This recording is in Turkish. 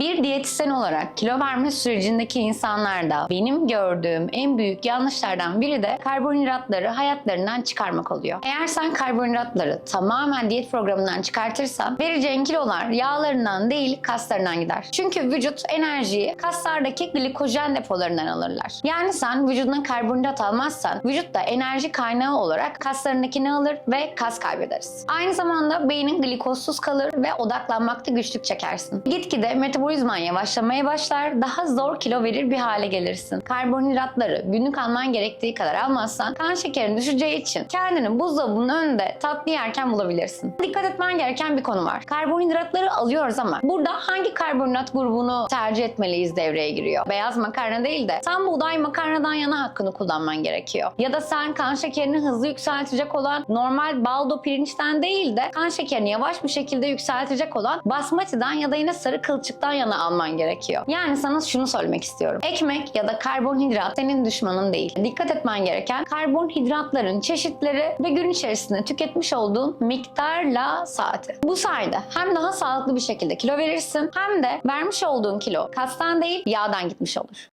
Bir diyetisyen olarak kilo verme sürecindeki insanlarda benim gördüğüm en büyük yanlışlardan biri de karbonhidratları hayatlarından çıkarmak oluyor. Eğer sen karbonhidratları tamamen diyet programından çıkartırsan vereceğin kilolar yağlarından değil kaslarından gider. Çünkü vücut enerjiyi kaslardaki glikojen depolarından alırlar. Yani sen vücuduna karbonhidrat almazsan vücut da enerji kaynağı olarak kaslarındakini alır ve kas kaybederiz. Aynı zamanda beynin glikozsuz kalır ve odaklanmakta güçlük çekersin. Gitgide metabolizman yavaşlamaya başlar, daha zor kilo verir bir hale gelirsin. Karbonhidratları günlük alman gerektiği kadar almazsan kan şekerin düşeceği için kendini buzdolabının önünde tatlı yerken bulabilirsin. Dikkat etmen gereken bir konu var. Karbonhidratları alıyoruz ama burada hangi karbonhidrat grubunu tercih etmeliyiz devreye giriyor. Beyaz makarna değil de tam buğday makarnadan yana hakkını kullanman gerekiyor. Ya da sen kan şekerini hızlı yükseltecek olan normal baldo pirinçten değil de kan şekerini yavaş bir şekilde yükseltecek olan basmati'den ya da yine sarı kılçıktan yana alman gerekiyor. Yani sana şunu söylemek istiyorum. Ekmek ya da karbonhidrat senin düşmanın değil. Dikkat etmen gereken karbonhidratların çeşitleri ve gün içerisinde tüketmiş olduğun miktarla saati. Bu sayede hem daha sağlıklı bir şekilde kilo verirsin hem de vermiş olduğun kilo kastan değil yağdan gitmiş olur.